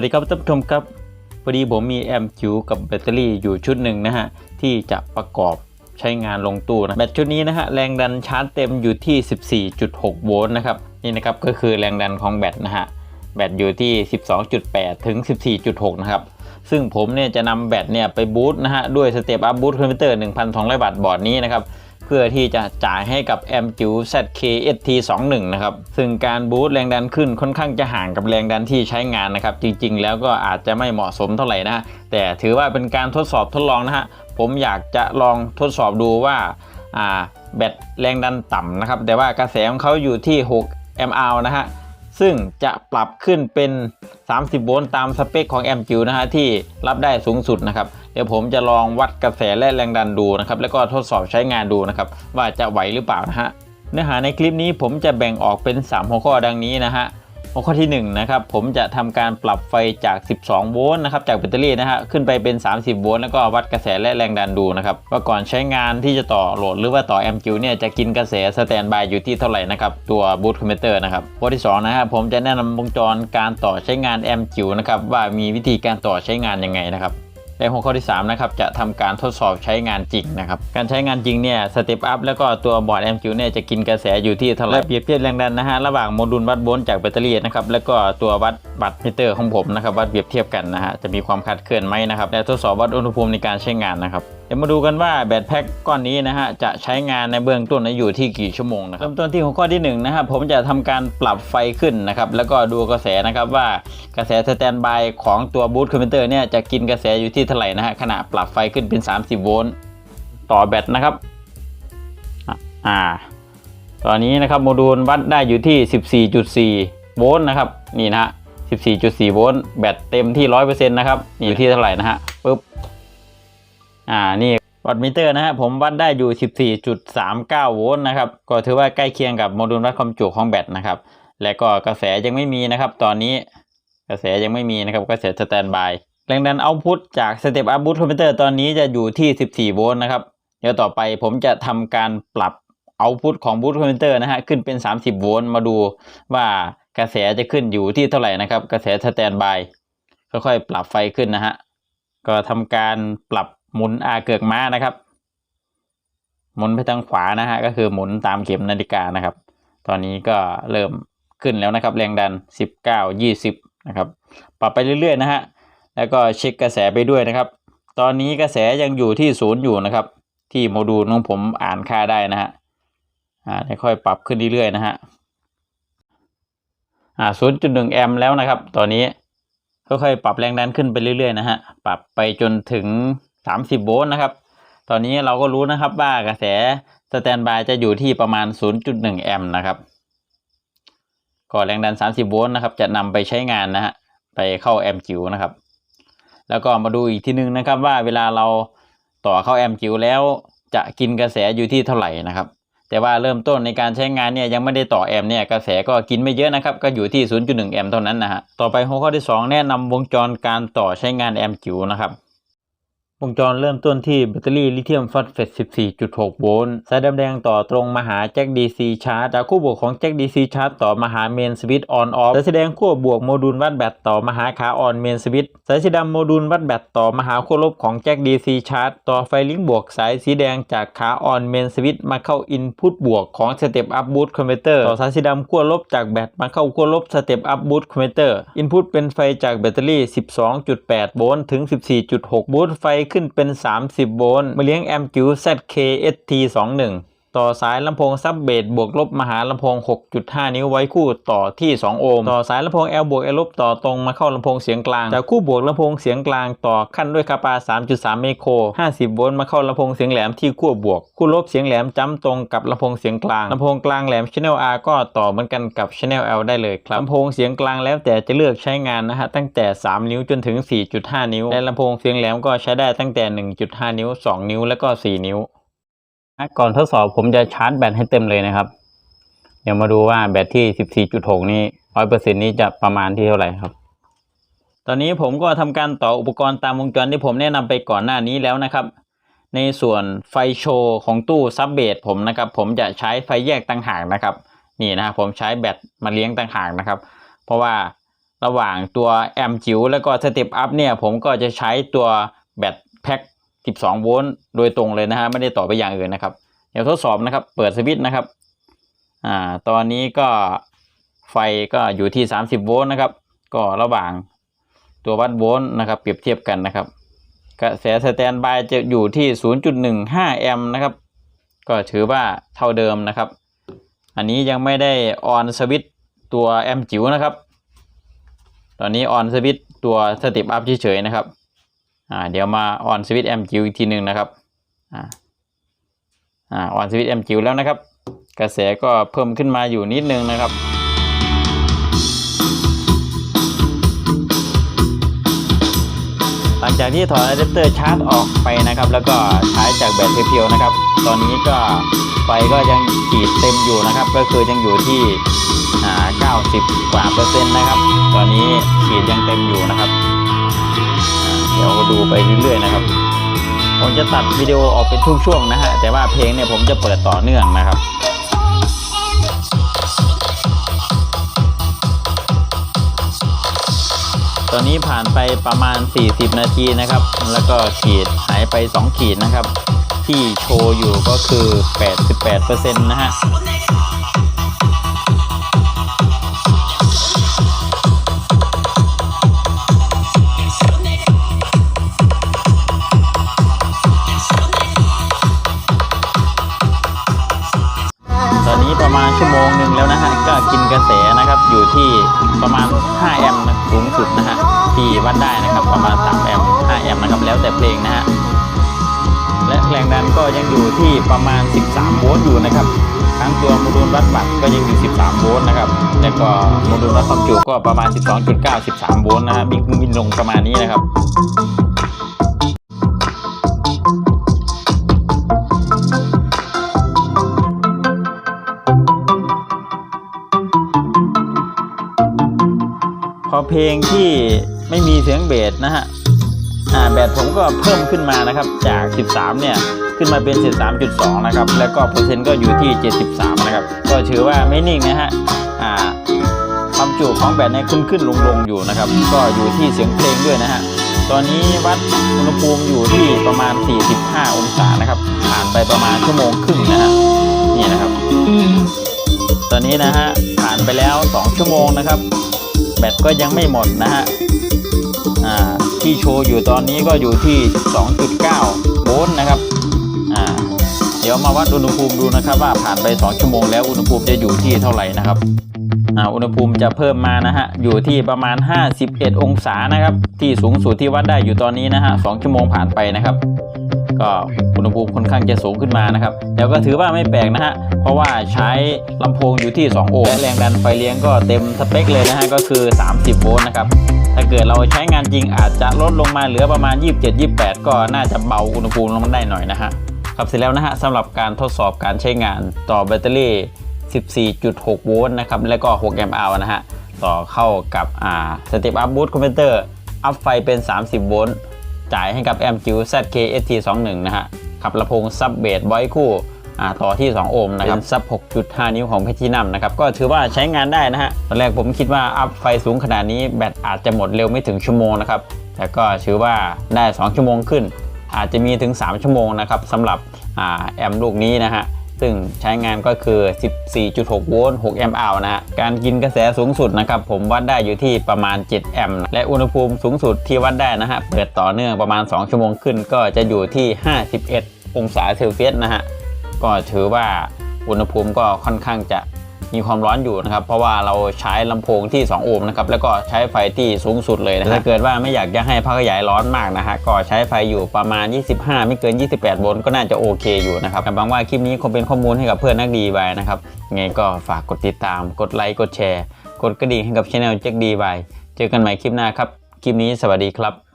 วัสดีครับท่านผู้ชมครับพอดีผมมีแอมป์จิ๋วกับแบตเตอรี่อยู่ชุดหนึ่งนะฮะที่จะประกอบใช้งานลงตู้นะแบตชุดนี้นะฮะแรงดันชาร์จเต็มอยู่ที่ 14.6 โวลต์นะครับนี่นะครับก็คือแรงดันของแบตนะฮะแบตอยู่ที่ 12.8 ถึง 14.6 นะครับซึ่งผมเนี่ยจะนำแบตเนี่ยไปบูตนะฮะด้วยสเตปอัพบูตคอมพิวเตอร์ 1,200 บาทบอร์ดนี้นะครับ พื่อที่จะจ่ายให้กับแอมจิ๋ว ZK-ST21 นะครับ ซึ่งการบูตแรงดันขึ้นค่อนข้างจะห่างกับแรงดันที่ใช้งานนะครับ จริงๆ แล้วก็อาจจะไม่เหมาะสมเท่าไหร่นะ แต่ถือว่าเป็นการทดสอบทดลองนะฮะ ผมอยากจะลองทดสอบดูว่าแบตแรงดันต่ำนะครับ แต่ว่ากระแสของเขาอยู่ที่ 6 mR นะฮะ ซึ่งจะปรับขึ้นเป็น 30 โวลต์ตามสเปคของแอมจิวนะฮะที่รับได้สูงสุดนะครับ เดี๋ยวผมจะลองวัดกระแสและแรงดันดูนะครับ แล้วก็ทดสอบใช้งานดูนะครับ ว่าจะไหวหรือเปล่านะฮะเนื้อหาในคลิปนี้ผมจะแบ่งออกเป็น 3 หัวข้อดังนี้นะฮะ หัวข้อที่1นะครับผมจะทำการปรับไฟจาก 12 โวลต์นะครับจากแบตเตอรี่นะฮะขึ้นไปเป็น 30 โวลต์แล้วก็วัดกระแสและแรงดันดูนะครับว่าก่อนใช้งานที่จะต่อโหลดหรือว่าต่อแอมป์จิวเนี่ยจะกินกระแสสแตนบายอยู่ที่เท่าไหร่นะครับตัวบูตคอมพิวเตอร์นะครับข้อที่2นะฮะผมจะแนะนำวงจรการต่อใช้งานแอมป์จิวนะครับว่ามีวิธีการต่อใช้งานยังไงนะครับ ในหัวข้อที่3นะครับจะทำการทดสอบใช้งานจริงนะครับการใช้งานจริงเนี่ยสเต็ปอัพแล้วก็ตัวบอร์ดแอมจิวเนี่ยจะกินกระแสอยู่ที่เท่าไหร่เปรียบเทียบแรงดันนะฮะระหว่างโมดูลวัดโวลต์จากแบตเตอรี่นะครับแล้วก็ตัววัดบัตรมิเตอร์ของผมนะครับวัดเปรียบเทียบกันนะฮะจะมีความขัดเคลื่อนไหมนะครับและทดสอบวัดอุณหภูมิในการใช้งานนะครับ ดี๋ยวมาดูกันว่าแบตแพ็คก้อนนี้นะฮะจะใช้งานในเบื้องต้นอยู่ที่กี่ชั่วโมงนะครับเริ่มต้นที่หัวข้อที่1นะครับผมจะทำการปรับไฟขึ้นนะครับแล้วก็ดูกระแสนะครับว่ากระแสสแตนบายของตัวบูตคอมพิวเตอร์เนี่ยจะกินกระแสอยู่ที่เท่าไหร่นะฮะขณะปรับไฟขึ้นเป็น 30 โวลต์ต่อแบตนะครับอ่าตอนนี้นะครับโมดูลวัดได้อยู่ที่ 14.4 โวลต์นะครับนี่นะฮะ14.4 โวลต์แบตเต็มที่ 100%นะครับนี่อยู่ที่เท่าไหร่นะฮะปึ๊บ อ่านี่วัดมิเตอร์นะฮะผมวัดได้อยู่ 14.39 โวลต์นะครับ ก็ถือว่าใกล้เคียงกับโมดูลวัดความจุของแบตนะครับ และก็กระแสยังไม่มีนะครับ ตอนนี้กระแสยังไม่มีนะครับกระแสสแตนบายแรงดันเอาพุตจากสเต็ปอัพบูตคอมพิวเตอร์ตอนนี้จะอยู่ที่ 14 โวลต์นะครับ เดี๋ยวต่อไปผมจะทำการปรับเอาพุตของบูตคอมพิวเตอร์นะฮะขึ้นเป็น 30 โวลต์มาดูว่ากระแสจะขึ้นอยู่ที่เท่าไหร่นะครับ กระแสสแตนบายค่อยๆ ปรับไฟขึ้นนะฮะก็ทำการปรับ หมุนอาเกือกม้านะครับ หมุนไปทางขวานะฮะก็คือหมุนตามเข็มนาฬิกานะครับ ตอนนี้ก็เริ่มขึ้นแล้วนะครับ แรงดัน 19 20 นะครับ ปรับไปเรื่อยๆนะฮะแล้วก็เช็คกระแสไปด้วยนะครับ ตอนนี้กระแสยังอยู่ที่ศูนย์อยู่นะครับ ที่โมดูลของผมอ่านค่าได้นะฮะอ่าค่อยๆปรับขึ้นเรื่อยๆนะฮะอ่า0.1แอมป์แล้วนะครับ ตอนนี้ค่อยๆปรับแรงดันขึ้นไปเรื่อยๆนะฮะปรับไปจนถึง 30 โวลต์นะครับ ตอนนี้เราก็รู้นะครับว่ากระแสสแตนบายจะอยู่ที่ประมาณ 0.1 แอมป์นะครับ ก็แรงดัน 30 โวลต์นะครับ จะนำไปใช้งานนะฮะ ไปเข้าแอมป์จิ๋วนะครับ แล้วก็มาดูอีกทีนึงนะครับว่าเวลาเราต่อเข้าแอมป์จิ๋วแล้วจะกินกระแสอยู่ที่เท่าไหร่นะครับ แต่ว่าเริ่มต้นในการใช้งานเนี่ยยังไม่ได้ต่อแอมเนี่ยกระแสก็กินไม่เยอะนะครับ ก็อยู่ที่ 0.1 แอมป์เท่านั้นนะฮะ ต่อไปหัวข้อที่ 2 แนะนำวงจรการต่อใช้งานแอมจิ๋วนะครับ วงจรเริ่มต้นที่แบตเตอรี่ลิเธียมฟอสเฟต 14.6 โวลต์ สายดำแดงต่อตรงมาหาแจ็ค DC ชาร์จ จากคู่บวกของแจ็ค DC ชาร์จต่อมาหาเมนสวิตออนออฟ สายสีแดงขั้วบวกโมดูลวัดแบตต่อมาหาขาออนเมนสวิต สายสีดำโมดูลวัดแบตต่อมาหาขั้วลบของแจ็ค DC ชาร์จ ต่อไฟลิงก์บวกสายสีแดงจากขาออนเมนสวิตมาเข้าอินพุตบวกของสเต็ปอัพบูตคอมพิวเตอร์ ต่อสายสีดำขั้วลบจากแบตมาเข้าขั้วลบสเต็ปอัพบูตคอมพิวเตอร์ อินพุตเป็นไฟจากแบตเตอรี่ 12.8 โวลต์ ถึง 14.6บูตไฟขึ้นเป็น 30 โวลต์มาเลี้ยงแอมป์จิ๋ว ZK-ST21 ต่อสายลำโพงซับเบสบวกลบมหาลำโพง 6.5 นิ้วไว้คู่ต่อที่ 2 โอห์ม ต่อสายลำโพง L บวก L ลบต่อตรงมาเข้าลำโพงเสียงกลาง จากคู่บวกลำโพงเสียงกลางต่อขั้นด้วยคาปา 3.3 เมโคร 50 โวลต์มาเข้าลำโพงเสียงแหลมที่ขั้วบวก คู่ลบเสียงแหลมจ้ำตรงกับลำโพงเสียงกลาง ลำโพงกลางแหลม Channel R ก็ต่อเหมือนกันกับ Channel L ได้เลยครับ ลำโพงเสียงกลางแล้วแต่จะเลือกใช้งานนะฮะตั้งแต่ 3 นิ้วจนถึง 4.5 นิ้ว และลำโพงเสียงแหลมก็ใช้ได้ตั้งแต่ 1.5 นิ้ว 2 นิ้ว และก็ 4 นิ้ว ก่อนทดสอบผมจะชาร์จแบตให้เต็มเลยนะครับ เดี๋ยวมาดูว่าแบตที่ 14.6 นี้100%นี้จะประมาณที่เท่าไหร่ครับ ตอนนี้ผมก็ทำการต่ออุปกรณ์ตามวงจรที่ผมแนะนำไปก่อนหน้านี้แล้วนะครับ ในส่วนไฟโชว์ของตู้ซับเบสผมนะครับ ผมจะใช้ไฟแยกต่างหากนะครับ นี่นะครับผมใช้แบตมาเลี้ยงต่างหากนะครับ เพราะว่าระหว่างตัวแอมจิ๋วแล้วก็สเต็ปอัพเนี่ยผมก็จะใช้ตัวแบตแพ็ค 12 โวลต์โดยตรงเลยนะฮะไม่ได้ต่อไปอย่างอื่นนะครับ เดี๋ยวทดสอบนะครับ เปิดสวิตช์นะครับอ่าตอนนี้ก็ไฟก็อยู่ที่ 30 โวลต์นะครับ ก็ระหว่างตัววัดโวลต์นะครับ เปรียบเทียบกันนะครับ กระแสสแตนบายจะอยู่ที่ 0.15 แอมป์นะครับ ก็ถือว่าเท่าเดิมนะครับ อันนี้ยังไม่ได้ออนสวิตช์ตัวแอมจิ๋วนะครับ ตอนนี้ออนสวิตช์ตัวสเต็ปอัพเฉยๆนะครับ อ่าเดี๋ยวมาออนสวิตช์แอมป์จิ๋วอีกทีหนึ่งนะครับอ่าอ่าออนสวิตช์แอมป์จิ๋วแล้วนะครับ กระแสก็เพิ่มขึ้นมาอยู่นิดนึงนะครับหลังจากที่ถอดอะแดปเตอร์ชาร์จออกไปนะครับ แล้วก็ใช้จากแบตเพียวๆนะครับ ตอนนี้ก็ไฟก็ยังขีดเต็มอยู่นะครับ ก็คือยังอยู่ที่อ่า90 กว่าเปอร์เซ็นต์นะครับ ตอนนี้ขีดยังเต็มอยู่นะครับ ดี๋ยวดูไปเรื่อยๆนะครับ ผมจะตัดวิดีโอออกเป็นช่วงๆนะฮะ แต่ว่าเพลงเนี่ยผมจะเปิดต่อเนื่องนะครับตอนนี้ผ่านไปประมาณ 40 นาทีนะครับ แล้วก็ขีดหายไป 2 ขีดนะครับ ที่โชว์อยู่ก็คือ 88%นะฮะ กระแสนะครับอยู่ที่ประมาณ 5 แอมป์สูงสุดนะฮะที่วัดได้นะครับประมาณ 3 แอมป์5แอมป์นะครับแล้วแต่เพลงนะฮะและแรงดันก็ยังอยู่ที่ประมาณ 13 โวลต์อยู่นะครับทั้งตัวโมดูลวัดวัตก็ยังอยู่ 13 โวลต์นะครับแล้วก็โมดูลวัดความจุก็ประมาณ 12.9 13 โวลต์นะฮะบินขึ้นบินลงประมาณนี้นะครับ เพลงที่ไม่มีเสียงเบสนะฮะอ่าแบตผมก็เพิ่มขึ้นมานะครับ จาก 13 เนี่ย ขึ้นมาเป็น 13.2 นะครับ แล้วก็เปอร์เซ็นต์ก็อยู่ที่ 73 นะครับ ก็ถือว่าไม่นิ่งนะฮะอ่าความจุของแบตเนี่ยขึ้นขึ้นลงลงอยู่นะครับ ก็อยู่ที่เสียงเพลงด้วยนะฮะ ตอนนี้วัดอุณหภูมิอยู่ที่ประมาณ 45 องศานะครับ ผ่านไปประมาณชั่วโมงครึ่งนะฮะ นี่นะครับ ตอนนี้นะฮะ ผ่านไปแล้ว 2 ชั่วโมงนะครับ แบตก็ยังไม่หมดนะฮะอ่าที่โชว์อยู่ตอนนี้ก็อยู่ที่ 2.9 โวลต์นะครับอ่าเดี๋ยวมาวัดอุณหภูมิดูนะครับ ว่าผ่านไป 2 ชั่วโมงแล้วอุณหภูมิจะอยู่ที่เท่าไหร่นะครับอ่าอุณหภูมิจะเพิ่มมานะฮะอยู่ที่ประมาณ 51 องศานะครับ ที่สูงสุดที่วัดได้อยู่ตอนนี้นะฮะ2ชั่วโมงผ่านไปนะครับ ก็อุณหภูมิค่อนข้างจะสูงขึ้นมานะครับแต่ก็ถือว่าไม่แปลกนะฮะ เพราะว่าใช้ลำโพงอยู่ที่ 2 โอห์มและแรงดันไฟเลี้ยงก็เต็มสเปคเลยนะฮะก็คือ 30 โวลต์นะครับถ้าเกิดเราใช้งานจริงอาจจะลดลงมาเหลือประมาณ 27-28 ก็น่าจะเบาอุณหภูมิลงมาได้หน่อยนะฮะครับเสร็จแล้วนะฮะสำหรับการทดสอบการใช้งานต่อแบตเตอรี่ 14.6 โวลต์นะครับแล้วก็ 6 แอมป์อาวนะฮะต่อเข้ากับอ่าสเตปอัพบูตคอมเพนเตอร์อัพไฟเป็น 30 โวลต์จ่ายให้กับแอมจิว ZK-ST21 นะฮะขับลำโพงซับเบสบอยคู่ ต่อที่ 2 โอห์มนะครับซับ 6.5 นิ้วของเพทินัมนะครับก็ถือว่าใช้งานได้นะฮะตอนแรกผมคิดว่าอัพไฟสูงขนาดนี้แบตอาจจะหมดเร็วไม่ถึงชั่วโมงนะครับแต่ก็ถือว่าได้ 2 ชั่วโมงขึ้น อาจจะมีถึง 3 ชั่วโมงนะครับสำหรับอ่าแอมลูกนี้นะฮะซึ่งใช้งานก็คือ 14.6 โวลต์ 6 แอมป์อาวนะฮะ การกินกระแสสูงสุดนะครับ ผมวัดได้อยู่ที่ประมาณ 7 แอมป์ และอุณหภูมิสูงสุดที่วัดได้นะฮะ เปิดต่อเนื่องประมาณ 2 ชั่วโมงขึ้นก็จะอยู่ที่ 51 องศาเซลเซียสนะฮะ ก็ถือว่าอุณหภูมิก็ค่อนข้างจะมีความร้อนอยู่นะครับ เพราะว่าเราใช้ลำโพงที่ 2 โอห์มนะครับ แล้วก็ใช้ไฟที่สูงสุดเลยนะถ้าเกิดว่าไม่อยากจะให้พักขยายร้อนมากนะฮะ ก็ใช้ไฟอยู่ประมาณ 25 ไม่เกิน 28 โวลต์ก็น่าจะโอเคอยู่นะครับหวังว่าคลิปนี้คงเป็นข้อมูลให้กับเพื่อนนักดีไว้นะครับ ยังไงก็ฝากกดติดตาม กดไลค์ กดแชร์ กดกระดิ่งให้กับช่องแจ็คดีไว้เจอกันใหม่คลิปหน้าครับ คลิปนี้สวัสดีครับ